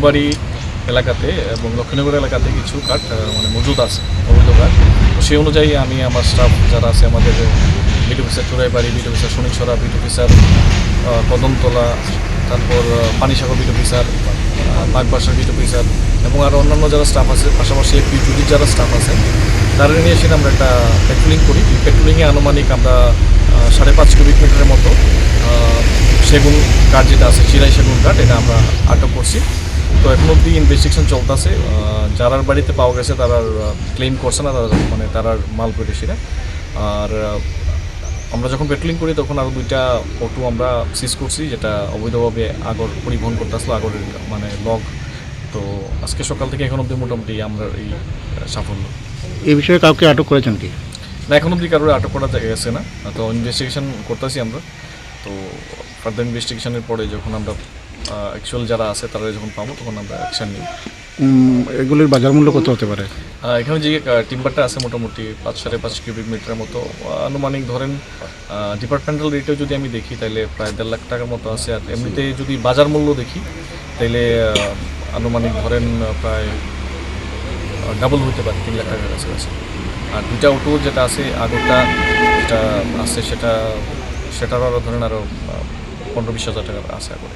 ফুলবাড়ি এলাকাতে এবং লক্ষ্মীনগর এলাকাতে কিছু কাঠ মানে মজুদ আছে, অবৈধ কাঠ। সেই অনুযায়ী আমি আমার স্টাফ যারা আছে, আমাদের beat officer Churaibari beat officer Shonichhora beat officer Kadamtala, তারপর Panisagar beat officer Bagbasar beat officer এবং আরও অন্যান্য যারা স্টাফ আছে, পাশাপাশি জুডির যারা স্টাফ আছে, তারা নিয়ে এসে আমরা একটা পেট্রোলিং করি। পেট্রোলিংয়ে আনুমানিক আমরা সাড়ে পাঁচ কিউবিক মিটারের মতো সেগুন কাঠ যেটা আছে চিরাই সেগুন কাঠ এটা আমরা আটক করছি। তো এখন অব্দি ইনভেস্টিগেশন চলতেছে। যারার বাড়িতে পাওয়া গেছে তারা ক্লেম করছে না তারা মানে তারার মাল পেটেছিরা আর আমরা যখন পেট্রোলিং করি তখন আরও দুইটা অটো আমরা সিজ করছি যেটা অবৈধভাবে আগর পরিবহন করতে আসলো আগরের মানে লগ তো আজকে সকাল থেকে এখন অব্দি মোটামুটি আমরা এই সাফল্য। এই বিষয়ে কাউকে আটক করেছেন কি? না এখন অব্দি কারোর আটক করা গেছে না। তো ইনভেস্টিগেশন করতেছি আমরা। তো ফার্দার ইনভেস্টিগেশনের পরে যখন আমরা অ্যাকচুয়াল যারা আছে তারা যখন পাবো তখন আমরা অ্যাকশন নিই এগুলির বাজার মূল্য কত হতে পারে? এখানে যে টিম্বারটা আছে মোটামুটি পাঁচ সাড়ে পাঁচ কিউবিক মিটারের মতো। আনুমানিক ধরেন ডিপার্টমেন্টাল রেটেও যদি আমি দেখি তাহলে প্রায় দেড় লাখ টাকার মতো আছে। আর এমনিতে যদি বাজার মূল্য দেখি তাহলে আনুমানিক ধরেন প্রায় ডাবল হতে পারে তিন লাখ টাকার কাছাকাছি। আর দুটা অটো যেটা আছে আগরটা যেটা আছে সেটা সেটারও আরও ধরেন আরও পনেরো বিশ হাজার টাকা আছে আগর